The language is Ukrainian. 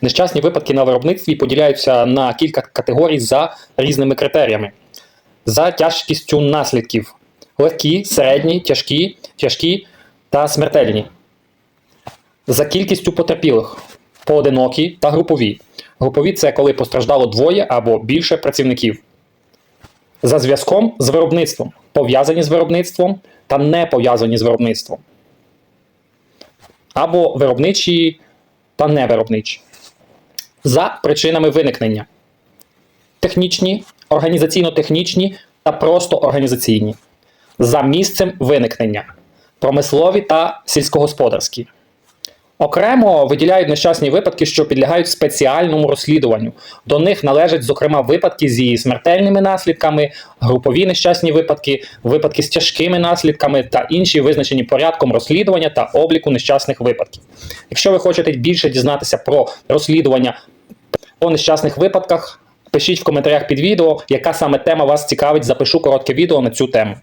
Нещасні випадки на виробництві поділяються на кілька категорій за різними критеріями. За тяжкістю наслідків: легкі, середні, тяжкі, тяжкі та смертельні. За кількістю потерпілих поодинокі та групові. Групові це коли постраждало двоє або більше працівників. За зв'язком з виробництвом, пов'язані з виробництвом та не пов'язані з виробництвом. Або виробничі та невиробничі. За причинами виникнення. Технічні, організаційно-технічні та просто організаційні. За місцем виникнення. Промислові та сільськогосподарські. Окремо виділяють нещасні випадки, що підлягають спеціальному розслідуванню. До них належать, зокрема, випадки зі смертельними наслідками, групові нещасні випадки, випадки з тяжкими наслідками та інші визначені порядком розслідування та обліку нещасних випадків. Якщо ви хочете більше дізнатися про розслідування по нещасних випадках, пишіть в коментарях під відео, яка саме тема вас цікавить. Запишу коротке відео на цю тему.